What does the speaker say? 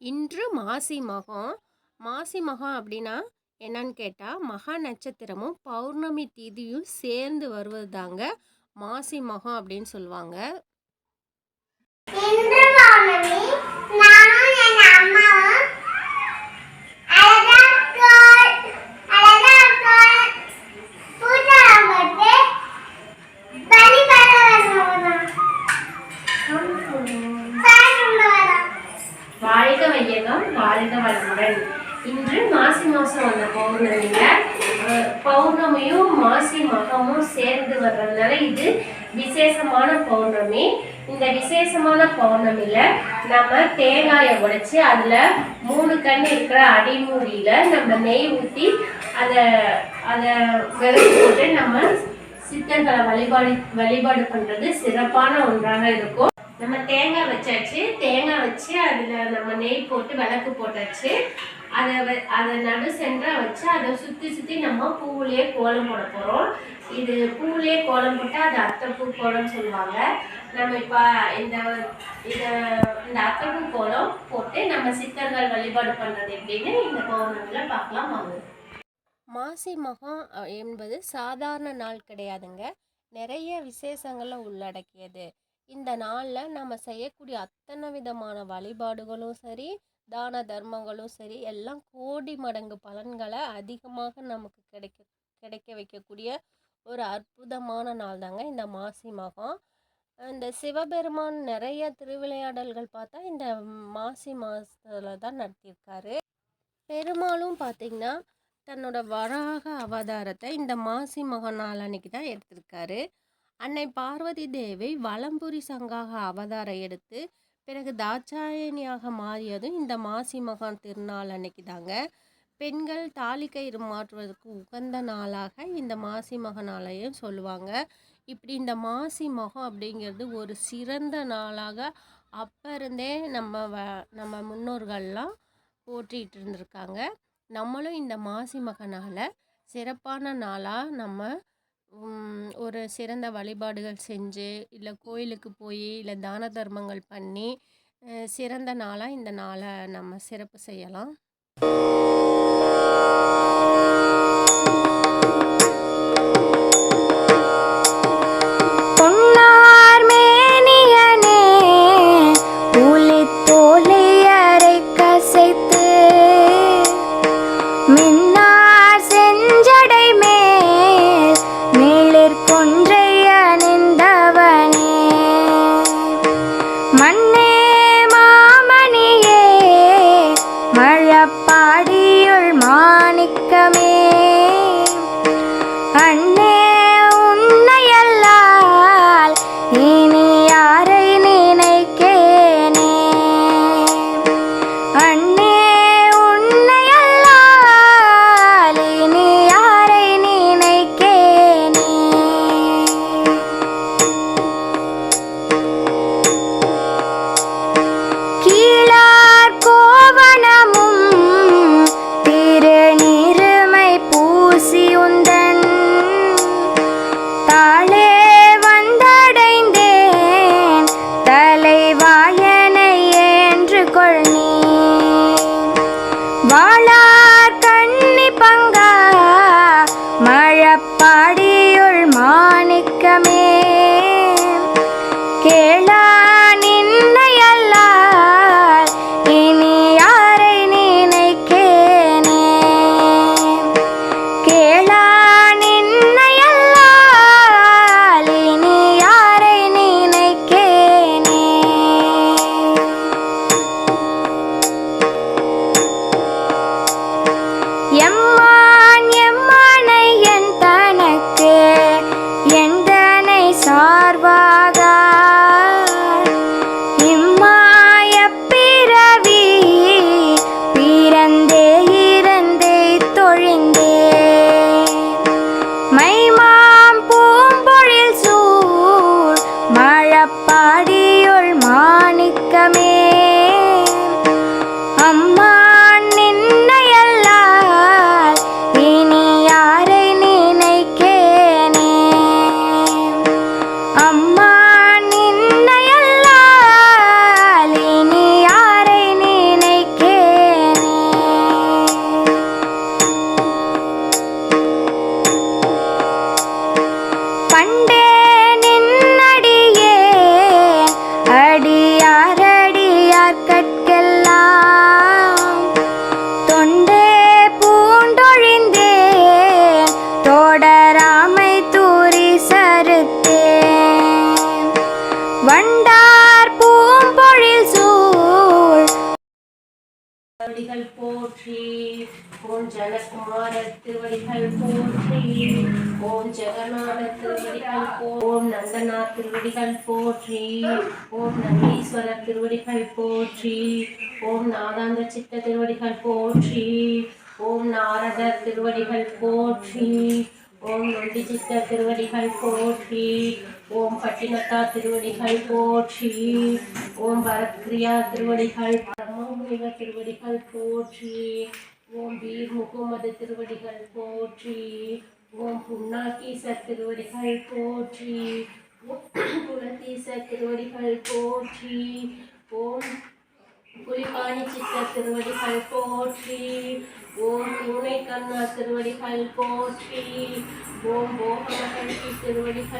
இன்று மாசி மகம். மாசி மகம் அப்படின்னா என்னன்னு கேட்டால் மகா நட்சத்திரமும் பௌர்ணமி திதியும் சேர்ந்து வருவது தாங்க மாசி மகம் அப்படின்னு சொல்லுவாங்க. வையகம் இன்று மாசி மாதம் வந்த பௌர்ணமியில் பௌர்ணமியும் மாசி மகமும் சேர்ந்து வர்றதுனால இது விசேஷமான பௌர்ணமி. இந்த விசேஷமான பௌர்ணமியில் நம்ம தேங்காயை உடைச்சி அதில் மூணு கண் இருக்கிற அடிமூடியில் நம்ம நெய் ஊற்றி அதை அதை விளக்கு போட்டு நம்ம சித்தர்களை வழிபாடு வழிபாடு பண்ணுறது சிறப்பான ஒன்றாக இருக்கும். நம்ம தேங்காய் வச்சாச்சு. தேங்காய் வச்சு அதில் நம்ம நெய் போட்டு விளக்கு போட்டாச்சு. அதை வ- அதை நடு சென்டரா வச்சு அதை சுற்றி சுற்றி நம்ம பூவுலேயே கோலம் போட போகிறோம் இது பூவுலேயே கோலம் போட்டால் அது அத்தப்பூ கோலம்னு சொல்லுவாங்க. நம்ம இப்போ இந்த இதை இந்த அத்தப்பூ கோலம் போட்டு நம்ம சித்தர்கள் வழிபாடு பண்ணுறது எப்படின்னு இந்த பௌர்ணமியில் பார்க்கலாம் வாங்க. மாசி மகம் என்பது சாதாரண நாள் கிடையாதுங்க. நிறைய விசேஷங்களை உள்ளடக்கியது. இந்த நாளில் நம்ம செய்யக்கூடிய அத்தனை விதமான வழிபாடுகளும் சரி தான தர்மங்களும் சரி எல்லாம் கோடி மடங்கு பலன்களை அதிகமாக நமக்கு கிடைக்க கிடைக்க வைக்கக்கூடிய ஒரு அற்புதமான நாள் தாங்க இந்த மாசி மகம் இந்த சிவபெருமான் நிறைய திருவிளையாடல்கள் பார்த்தா இந்த மாசி மாதத்தில் தான் நடத்தியிருக்காரு. பெருமாளும் பார்த்திங்கன்னா தன்னோட வராக அவதாரத்தை இந்த மாசி மகன் நாள் அன்னைக்கு தான் எடுத்திருக்காரு. அன்னை பார்வதி தேவி வலம்புரி சங்காக அவதாரம் எடுத்து பிறகு தாட்சாயணியாக மாறியதும் இந்த மாசி மகான் திருநாள் அன்னைக்கு தாங்க. பெண்கள் தாலி கயிறு மாற்றுவதற்கு உகந்த நாளாக இந்த மாசி மக நாளையும் சொல்லுவாங்க. இப்படி இந்த மாசி மகம் அப்படிங்கிறது ஒரு சிறந்த நாளாக அப்போ இருந்தே நம்ம வ நம்ம முன்னோர்கள்லாம் போற்றிட்டு இருந்திருக்காங்க. நம்மளும் இந்த மாசி மகனால் சிறப்பான நாளாக நம்ம ஒரு சிறந்த வழிபாடுகள் செஞ்சு இல்லை கோயிலுக்கு போய் இல்லை தான தர்மங்கள் பண்ணி சிறந்த நாளாக இந்த நாளை நம்ம சிறப்பு செய்யலாம். வண்டார் பூம்பொழில் சூழ். வடிகள் போற்றி ஓம் ஜனகுமார திருவடிகள் போற்றி ஓம் ஜெகநாத திருவடிகள் ஓம் நந்தனா திருவடிகள் போற்றி ஓம் நந்தீஸ்வர திருவடிகள் போற்றி ஓம் நாதாந்த சித்த திருவடிகள் போற்றி ஓம் நாரதர் திருவடிகள் போற்றி ஓம் நொண்டி சித்த திருவடிகள் போற்றி ஓம் பட்டினத்தா திருவடிகள் போற்றி ஓம் பரத்கிரியா திருவடிகள் பிரம்மமுனிவர் திருவடிகள் போற்றி ஓம் வீர் முகமது திருவடிகள் போற்றி ஓம் புன்னாக்கீசர் திருவடிகள் போற்றி ஓம் குலத்தீசர் திருவடிகள் போற்றி ஓம் புலிபாணி சித்த திருவடிகள் போற்றி ஓம் பூனை கண்ணா திருவடிகள் போற்றி. ஓம் போகமகழ்ச்சி திருவடிகள்